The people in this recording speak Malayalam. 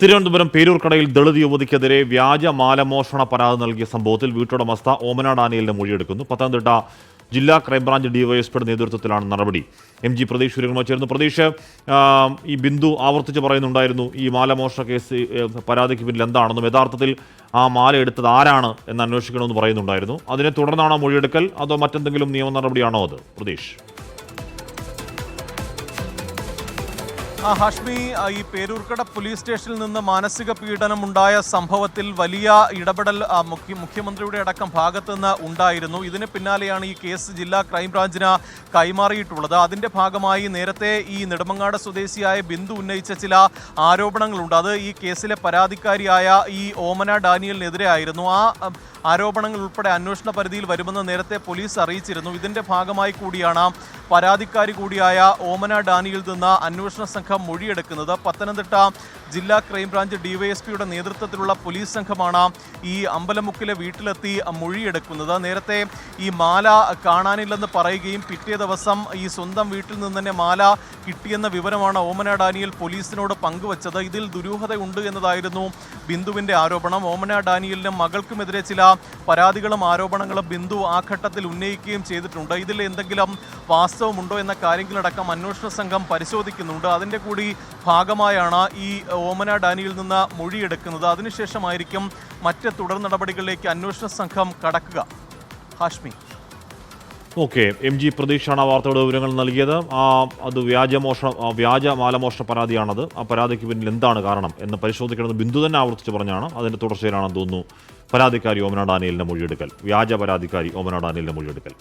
തിരുവനന്തപുരം പേരൂർക്കടയിൽ ദളിത് യുവതിക്കെതിരെ വ്യാജ മാലമോഷണ പരാതി നൽകിയ സംഭവത്തിൽ വീട്ടുടമസ്ഥ ഓമന ഡാനിയലിന്റെ മൊഴിയെടുക്കുന്നു. പത്തനംതിട്ട ജില്ലാ ക്രൈംബ്രാഞ്ച് ഡിവൈഎസ്പിയുടെ നേതൃത്വത്തിലാണ് നടപടി. എം ജി പ്രതീഷ് സൂര്യകുമാർ ചേർന്നു പ്രതീഷ് ഈ ബിന്ദു ആവർത്തിച്ച് പറയുന്നുണ്ടായിരുന്നു ഈ മാലമോഷണ കേസ് പരാതിക്ക് പിന്നിൽ എന്താണെന്നും യഥാർത്ഥത്തിൽ ആ മാല എടുത്തത് ആരാണ് എന്ന് അന്വേഷിക്കണമെന്ന് പറയുന്നുണ്ടായിരുന്നു. അതിനെ തുടർന്നാണോ മൊഴിയെടുക്കൽ അതോ മറ്റെന്തെങ്കിലും നിയമ നടപടിയാണോ അത്? പ്രതീഷ്. ഹാഷ്മി ഈ പേരൂർക്കട പോലീസ് സ്റ്റേഷനിൽ നിന്ന് മാനസിക പീഡനം ഉണ്ടായ സംഭവത്തിൽ വലിയ ഇടപെടൽ മുഖ്യമന്ത്രിയുടെ അടക്കം ഭാഗത്തു നിന്ന് ഉണ്ടായിരുന്നു. ഇതിന് പിന്നാലെയാണ് ഈ കേസ് ജില്ലാ ക്രൈംബ്രാഞ്ചിന് കൈമാറിയിട്ടുള്ളത്. അതിന്റെ ഭാഗമായി നേരത്തെ ഈ നെടുമങ്ങാട് സ്വദേശിയായ ബിന്ദു ഉന്നയിച്ച ചില ആരോപണങ്ങളുണ്ട്. അത് ഈ കേസിലെ പരാതിക്കാരിയായ ഈ ഓമന ഡാനിയലിനെതിരെ ആയിരുന്നു. ആ ആരോപണങ്ങൾ ഉൾപ്പെടെ അന്വേഷണ പരിധിയിൽ വരുമെന്ന് നേരത്തെ പോലീസ് അറിയിച്ചിരുന്നു. ഇതിന്റെ ഭാഗമായി കൂടിയാണ് പരാതിക്കാരി കൂടിയായ ഓമന ഡാനിയിൽ നിന്ന് അന്വേഷണ സംഘം മൊഴിയെടുക്കുന്നത് പത്തനംതിട്ട ജില്ലാ ക്രൈംബ്രാഞ്ച് ഡിവൈഎസ്പിയുടെ നേതൃത്വത്തിലുള്ള പോലീസ് സംഘമാണ് ഈ അമ്പലമുക്കിലെ വീട്ടിലെത്തി മൊഴിയെടുക്കുന്നത്. നേരത്തെ ഈ മാല കാണാനില്ലെന്ന് പറയുകയും പിറ്റേ ദിവസം ഈ സ്വന്തം വീട്ടിൽ നിന്ന് തന്നെ മാല കിട്ടിയെന്ന വിവരമാണ് ഓമന ഡാനിയൽ പോലീസിനോട് പങ്കുവച്ചത്. ഇതിൽ ദുരൂഹതയുണ്ട് എന്നതായിരുന്നു ബിന്ദുവിന്റെ ആരോപണം. ഓമന ഡാനിയലിനും മകൾക്കുമെതിരെ ചില പരാതികളും ആരോപണങ്ങളും ബിന്ദു ആ ഘട്ടത്തിൽ ഉന്നയിക്കുകയും ചെയ്തിട്ടുണ്ട്. ഇതിൽ എന്തെങ്കിലും വാസ്തവമുണ്ടോ എന്ന കാര്യങ്ങളടക്കം അന്വേഷണ സംഘം പരിശോധിക്കുന്നുണ്ട്. അതിന്റെ കൂടി ഭാഗമായാണ് ഈ ഓമന ഡാനിയിൽ നിന്ന് മൊഴിയെടുക്കുന്നത്. അതിനുശേഷമായിരിക്കും മറ്റ് തുടർ നടപടികളിലേക്ക് അന്വേഷണ സംഘം കടക്കുക. ഹാഷ്മി. ഓക്കെ എം ജി പ്രതീക്ഷാണ് ആ വാർത്തയുടെ വിവരങ്ങൾ നൽകിയത്. ആ അത് വ്യാജമോഷണ വ്യാജ മാലമോഷണ പരാതിയാണത്. ആ പരാതിക്ക് പിന്നിൽ എന്താണ് കാരണം എന്ന് പരിശോധിക്കണമെന്ന് ബിന്ദു തന്നെ ആവർത്തിച്ച് പറഞ്ഞാണ്. അതിന്റെ തുടർച്ചയിലാണെന്ന് തോന്നുന്നു പരാതിക്കാരി ഓമന ഡാനിയലിന്റെ മൊഴിയെടുക്കൽ. വ്യാജ പരാതിക്കാരി ഓമന ഡാനിയലിന്റെ മൊഴിയെടുക്കൽ.